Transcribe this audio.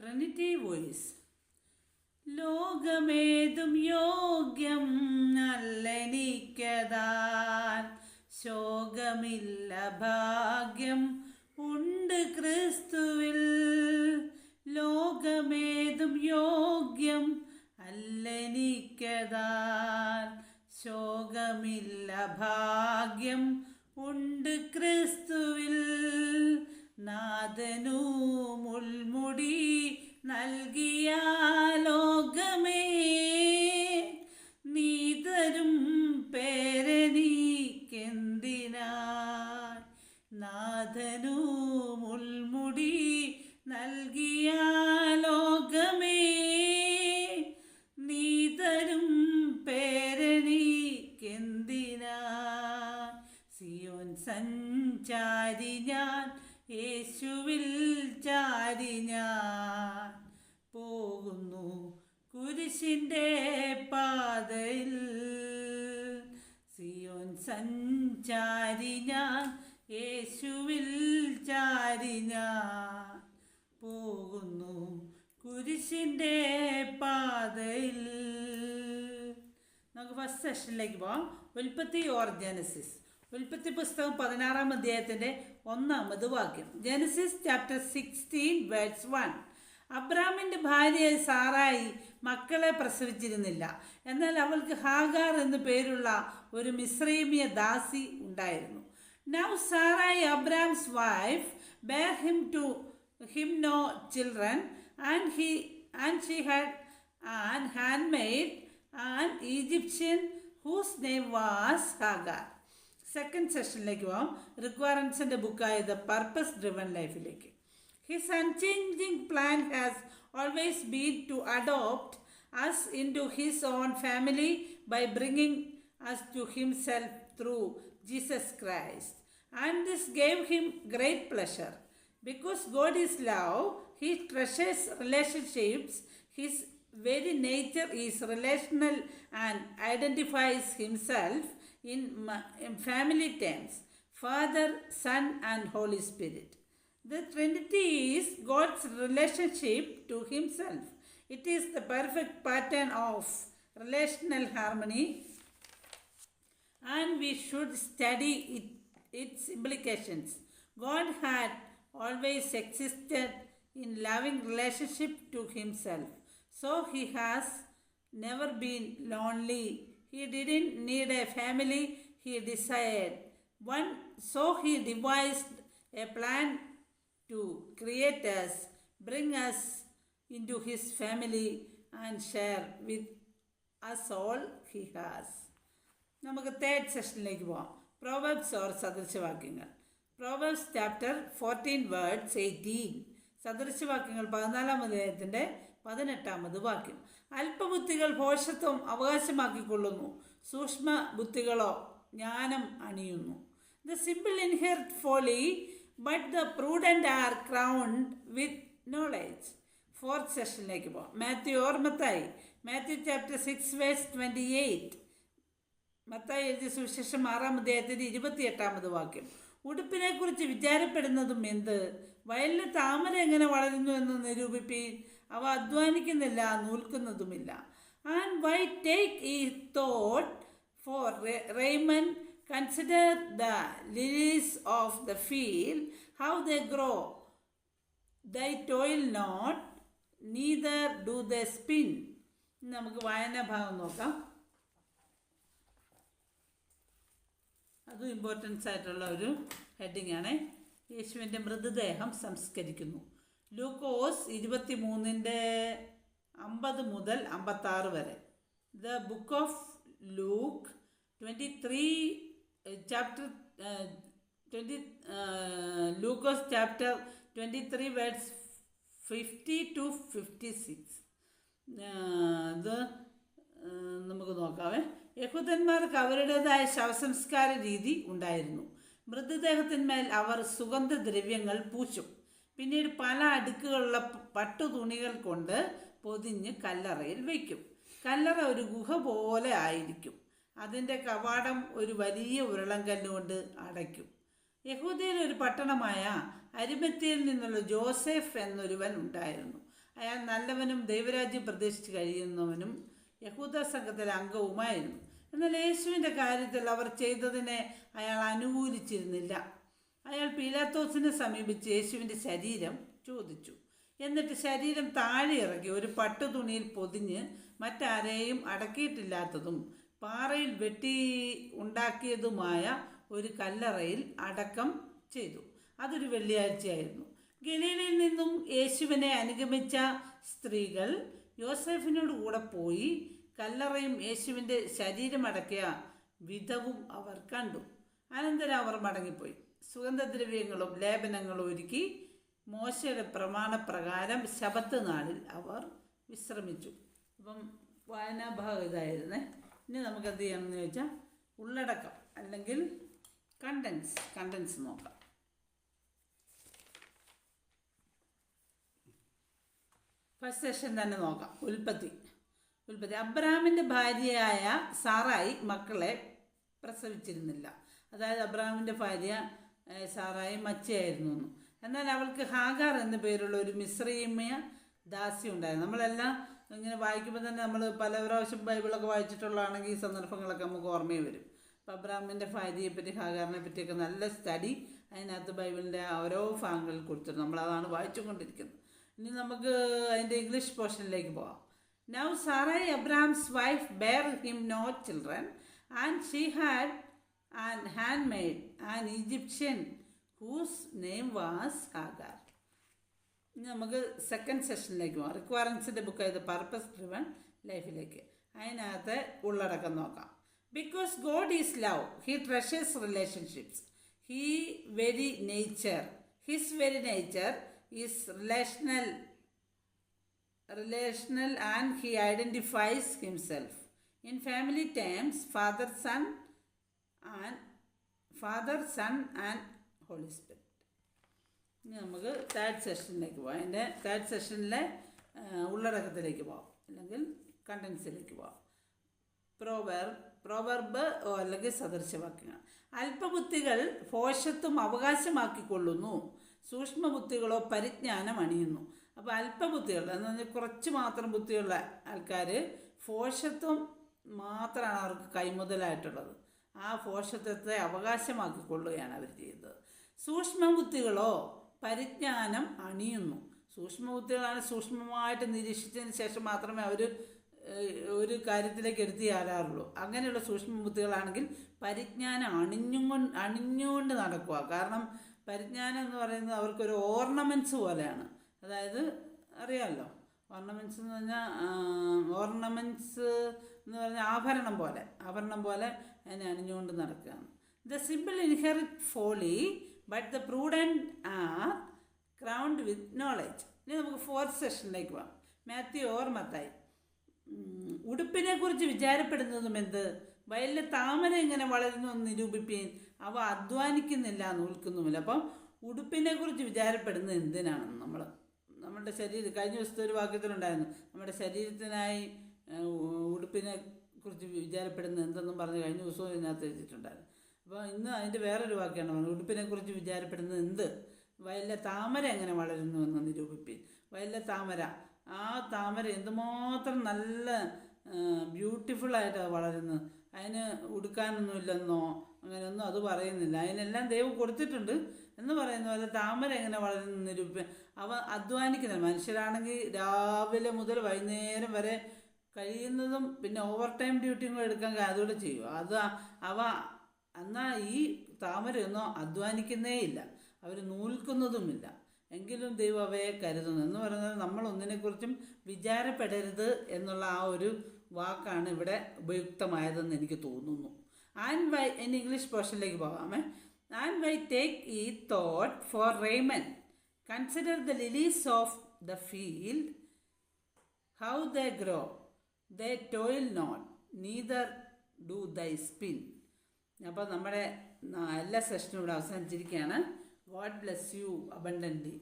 Trinity voice ലോകമേതും യോഗ്യം നല്ലനിക്കതാൻ ശോകമില്ല ഭാഗ്യം ഉണ്ട് ക്രിസ്തുവിൽ. ലോകമേതും യോഗ്യം അല്ലെനിക്കതാൻ ശോകമില്ല ഭാഗ്യം ഉണ്ട് ക്രിസ്തുവിൽ. നാദനു മുൾമുടി നൽകിയ ലോകമേ നീ തരും പേരെനിക്കെന്തിനാ നാഥനു കുരിശിന്റെ പാതയിൽ. സിയോൻ സഞ്ചാരി ഞാൻ യേശുവിൽ ചാരി ഞാൻ. പോകുന്നു കുരിശിന്റെ പാതയിൽ. നമുക്ക് ഫസ്റ്റ് സെഷനിലേക്ക് പോവാം. ഉൽപ്പത്തി ഓർ ജനസിസ്. ഉൽപ്പത്തി പുസ്തകം പതിനാറാം അധ്യായത്തിന്റെ ഒന്നാമത് വാക്യം. Genesis chapter sixteen words one അബ്രാമിന്റെ ഭാര്യയായ സാറായി മക്കളെ പ്രസവിച്ചിരുന്നില്ല. എന്നാൽ അവൾക്ക് ഹാഗാർ എന്നു പേരുള്ള ഒരു മിശ്രീമിയ ദാസി ഉണ്ടായിരുന്നു. Now Sarai Abram's wife bare him to him no children and he and she had and handmaid and Egyptian whose name was Hagar second സെഷനിലേക്ക് പോകാം റിക്വയർമെൻസിന്റെ ബുക്കായ ദ പർപ്പസ് ഡ്രിവൺ ലൈഫിലേക്ക് His unchanging plan has always been to adopt us into His own family by bringing us to Himself through Jesus Christ. And this gave Him great pleasure. Because God is love, He treasures relationships. His very nature is relational and identifies Himself in family terms Father, Son, and Holy Spirit. The Trinity is God's relationship to Himself. It is the perfect pattern of relational harmony, and we should study it, its implications. God had always existed in loving relationship to Himself, so He has never been lonely. He didn't need a family, He desired one, so He devised a plan to creators bring us into his family and share with us all he has നമുക്ക് third സെഷനിലേക്ക് പോവാം. Proverbs or സദൃശവാക്യങ്ങൾ. Proverbs chapter fourteen words eighteen സദൃശവാക്യങ്ങൾ പതിനാലാം അധ്യായത്തിന്റെ പതിനെട്ടാമത് വാക്യം. അല്പബുദ്ധികൾ ഭോഷത്വം അവകാശമാക്കിക്കൊള്ളുന്നു. സൂക്ഷ്മ ബുദ്ധികളോ ജ്ഞാനം അണിയുന്നു. The simple inherit folly but the prudent are crowned with knowledge fourth സെഷനിലേക്ക് പോകാം Matthew ഓർമ്മത്തായി. Matthew chapter six verse twenty eight Mathai എഴുതിയ സുവിശേഷം ആറാം അദ്ദേഹത്തിന്റെ ഇരുപത്തിയെട്ടാമത് വാക്യം. ഉടുപ്പിനെക്കുറിച്ച് വിചാരപ്പെടുന്നതും എന്ത്? വയലിലെ താമര എങ്ങനെ വളരുന്നു എന്ന് നിരൂപിപ്പിൻ. അവ അധ്വാനിക്കുന്നില്ല നൂൽക്കുന്നതുമില്ല. And why take ye thought for raiment consider the lilies of the field, how they grow. They toil not, neither do they spin. നമുക്ക് വായന ഭാഗം നോക്കാം അതും ഇമ്പോർട്ടൻസ് ആയിട്ടുള്ള ഒരു ഹെഡിങ് ആണ് യേശുവിന്റെ മൃതദേഹം സംസ്കരിക്കുന്നു ലൂക്കോസ് ഇരുപത്തി മൂന്നിന്റെ അമ്പത് മുതൽ അമ്പത്താറ് വരെ the book of Luke twenty three chapter twenty Lukose chapter twenty three words fifty two fifty six ഇത് നമുക്ക് നോക്കാവേ. യഹൂദന്മാർക്ക് അവരുടേതായ ശവസംസ്കാര രീതി ഉണ്ടായിരുന്നു. മൃതദേഹത്തിന്മേൽ അവർ സുഗന്ധദ്രവ്യങ്ങൾ പൂശും. പിന്നീട് പല അടുക്കുകളുള്ള പട്ടുതുണികൾ കൊണ്ട് പൊതിഞ്ഞ് കല്ലറയിൽ വയ്ക്കും. കല്ലറ ഒരു ഗുഹ പോലെ ആയിരിക്കും. അതിന്റെ കവാടം ഒരു വലിയ ഉരുളങ്കല്ല് കൊണ്ട് അടയ്ക്കും. യഹൂദയിൽ ഒരു പട്ടണമായ അരിമത്തിയിൽ നിന്നുള്ള ജോസഫ് എന്നൊരുവൻ ഉണ്ടായിരുന്നു. അയാൾ നല്ലവനും ദൈവരാജ്യം പ്രതീക്ഷിച്ച് കഴിയുന്നവനും യഹൂദ സംഘത്തിലെ അംഗവുമായിരുന്നു. എന്നാൽ യേശുവിന്റെ കാര്യത്തിൽ അവർ ചെയ്തതിനെ അയാൾ അനുകൂലിച്ചിരുന്നില്ല. അയാൾ പീലാത്തോസിനെ സമീപിച്ച് യേശുവിന്റെ ശരീരം ചോദിച്ചു. എന്നിട്ട് ശരീരം താഴെ ഇറക്കി ഒരു പട്ടു തുണിയിൽ പൊതിഞ്ഞ് മറ്റാരെയും അടക്കിയിട്ടില്ലാത്തതും പാറയിൽ വെട്ടി ഉണ്ടാക്കിയതുമായ ഒരു കല്ലറയിൽ അടക്കം ചെയ്തു. അതൊരു വെള്ളിയാഴ്ചയായിരുന്നു. ഗലീലയിൽ നിന്നും യേശുവിനെ അനുഗമിച്ച സ്ത്രീകൾ യോസെഫിനോട് കൂടെ പോയി കല്ലറയും യേശുവിന്റെ ശരീരമടക്കിയ വിധവും അവർ കണ്ടു. അനന്തരം അവർ മടങ്ങിപ്പോയി. സുഗന്ധദ്രവ്യങ്ങളും ലേപനങ്ങളും ഒരുക്കി മോശയുടെ പ്രമാണപ്രകാരം ശബത്ത് നാളിൽ അവർ വിശ്രമിച്ചു. അപ്പം വായനാഭാഗം ഇതായിരുന്നേ. ഇനി നമുക്ക് എന്ത് ചെയ്യണമെന്ന് ചോദിച്ചാൽ ഉള്ളടക്കം അല്ലെങ്കിൽ കണ്ടൻസ് കണ്ടൻസ് നോക്കാം. ഫസ്റ്റ് സെഷൻ തന്നെ നോക്കാം. ഉൽപ്പത്തി. ഉൽപ്പത്തി. അബ്രാമിന്റെ ഭാര്യയായ സാറായി മക്കളെ പ്രസവിച്ചിരുന്നില്ല. അതായത് അബ്രാമിന്റെ ഭാര്യ സാറായി മച്ചയായിരുന്നു എന്ന്. എന്നാൽ അവൾക്ക് ഹാഗാർ എന്ന പേരുള്ള ഒരു മിശ്രീമയ ദാസി ഉണ്ടായിരുന്നു. നമ്മളെല്ലാം ഇങ്ങനെ വായിക്കുമ്പോൾ തന്നെ നമ്മൾ പല പ്രാവശ്യം ബൈബിളൊക്കെ വായിച്ചിട്ടുള്ളതാണെങ്കിൽ ഈ സന്ദർഭങ്ങളൊക്കെ നമുക്ക് ഓർമ്മയിൽ വരും. അപ്പോൾ അബ്രാമിന്റെ ഭാര്യയെപ്പറ്റി ഹാഗാറിനെ പറ്റിയൊക്കെ നല്ല സ്റ്റഡി അതിനകത്ത് ബൈബിളിന്റെ ഓരോ ഭാഗങ്ങളിൽ കൊടുത്തിട്ടുണ്ട്. നമ്മളതാണ് വായിച്ചുകൊണ്ടിരിക്കുന്നത്. ഇനി നമുക്ക് അതിന്റെ ഇംഗ്ലീഷ് പോർഷനിലേക്ക് പോവാം. Now Sarai Abram's wife bare him no children and she had and handmaid an Egyptian whose name was Hagar ഇനി നമുക്ക് സെക്കൻഡ് സെഷനിലേക്ക് പോകാം. റിക്വയർമെൻസിന്റെ ബുക്ക് ആയത് പർപ്പസ് ഡ്രിവൺ ലൈഫിലേക്ക് അതിനകത്ത് ഉള്ളടക്കം നോക്കാം. Because God is love he treasures relationships he very nature his very nature is relational relational and he identifies himself in family times father son and father son and holy spirit. ഇനി നമുക്ക് third സെഷനിലേക്ക് പോകാം എന്റെ third സെഷനിലെ ഉള്ളടക്കത്തിലേക്ക് പോകാം അല്ലെങ്കിൽ കണ്ടൻസിലേക്ക് പോകാം പ്രോവർ proverb അല്ലെങ്കിൽ സദൃശവാക്യങ്ങൾ. അല്പബുദ്ധികൾ ഭോഷത്വം അവകാശമാക്കിക്കൊള്ളുന്നു. സൂക്ഷ്മബുദ്ധികളോ പരിജ്ഞാനം അണിയുന്നു. അപ്പോൾ അല്പബുദ്ധികൾ എന്ന് പറഞ്ഞാൽ കുറച്ച് മാത്രം ബുദ്ധിയുള്ള ആൾക്കാർ ഭോഷത്വം മാത്രമാണ് അവർക്ക് കൈമുതലായിട്ടുള്ളത്. ആ ഭോഷത്വത്തെ അവകാശമാക്കിക്കൊള്ളുകയാണ് അവർ ചെയ്യുന്നത്. സൂക്ഷ്മബുദ്ധികളോ പരിജ്ഞാനം അണിയുന്നു. സൂക്ഷ്മബുദ്ധികളാണ് സൂക്ഷ്മമായിട്ട് നിരീക്ഷിച്ചതിന് ശേഷം മാത്രമേ അവർ ഒരു കാര്യത്തിലേക്ക് എടുത്തു ചാടാറുള്ളൂ അങ്ങനെയുള്ള സൂക്ഷ്മബുദ്ധികളാണെങ്കിൽ പരിജ്ഞാനം അണിഞ്ഞുകൊണ്ട് അണിഞ്ഞുകൊണ്ട് നടക്കുക. കാരണം പരിജ്ഞാനം എന്ന് പറയുന്നത് അവർക്കൊരു ഓർണമെന്റ്സ് പോലെയാണ്. അതായത് അറിയാമല്ലോ ഓർണമെന്റ്സ് എന്ന് പറഞ്ഞാൽ ഓർണമെന്റ്സ് എന്ന് പറഞ്ഞാൽ ആഭരണം പോലെ. ആഭരണം പോലെ അതിനെ അണിഞ്ഞുകൊണ്ട് നടക്കുകയാണ്. The simple inherit folly but the prudent are crowned with knowledge ഇനി നമുക്ക് ഫോർത്ത് സെഷനിലേക്ക് പോകാം മാത്യു ഓർ മത്തായി ഉടുപ്പിനെ കുറിച്ച് വിചാരപ്പെടുന്നതും എന്ത്? വയലിലെ താമര ഇങ്ങനെ വളരുന്നു എന്ന് നിരൂപിപ്പീൻ അവ അധ്വാനിക്കുന്നില്ല നൂൽക്കുന്നുമില്ല അപ്പം ഉടുപ്പിനെ കുറിച്ച് വിചാരപ്പെടുന്നത് എന്തിനാണ് നമ്മൾ നമ്മുടെ ശരീരം കഴിഞ്ഞ ദിവസത്തെ ഒരു വാക്യത്തിലുണ്ടായിരുന്നു. നമ്മുടെ ശരീരത്തിനായി ഉടുപ്പിനെ കുറിച്ച് വിചാരപ്പെടുന്നത് എന്തെന്നും പറഞ്ഞ് കഴിഞ്ഞ ദിവസവും ഇതിനകത്ത് എഴുതിയിട്ടുണ്ടായിരുന്നു. അപ്പോൾ ഇന്ന് അതിന്റെ വേറൊരു വാക്യാണ് പറഞ്ഞത് ഉടുപ്പിനെ കുറിച്ച് വിചാരപ്പെടുന്നത് എന്ത്? വയലിലെ താമര എങ്ങനെ വളരുന്നു എന്ന് നിരൂപിപ്പി വയലിലെ താമര. ആ താമര എന്തുമാത്രം നല്ല ബ്യൂട്ടിഫുള്ളായിട്ട് അത് വളരുന്നത് അതിന് ഉടുക്കാനൊന്നുമില്ലെന്നോ അങ്ങനെയൊന്നും അത് പറയുന്നില്ല. അതിനെല്ലാം ദൈവം കൊടുത്തിട്ടുണ്ട് എന്ന് പറയുന്ന പോലെ താമര എങ്ങനെ വളരുന്നു നിരൂപ അവ അധ്വാനിക്കുന്ന മനുഷ്യരാണെങ്കിൽ രാവിലെ മുതൽ വൈകുന്നേരം വരെ കഴിയുന്നതും പിന്നെ ഓവർ ടൈം ഡ്യൂട്ടിയും എടുക്കാൻ അതുകൂടെ ചെയ്യും. അത് അവ എന്നാൽ ഈ താമരയൊന്നും അധ്വാനിക്കുന്നേ ഇല്ല. അവർ നൂൽക്കുന്നതുമില്ല. എങ്കിലും ദൈവം അവയെ കരുതുന്നു. എന്ന് പറയുന്നത് നമ്മൾ ഒന്നിനെക്കുറിച്ചും വിചാരപ്പെടരുത് എന്നുള്ള ആ ഒരു വാക്കാണ് ഇവിടെ ഉപയുക്തമായതെന്ന് എനിക്ക് തോന്നുന്നു. ആൻഡ് വൈ ഇൻ ഇംഗ്ലീഷ് പോർഷനിലേക്ക് പോകാമേ. And why take ye thought for raiment consider the lilies of the field how they grow they toil not neither do they spin അപ്പോൾ നമ്മുടെ എല്ലാ സെഷനും ഇവിടെ അവസാനിച്ചിരിക്കുകയാണ്. God bless you abundantly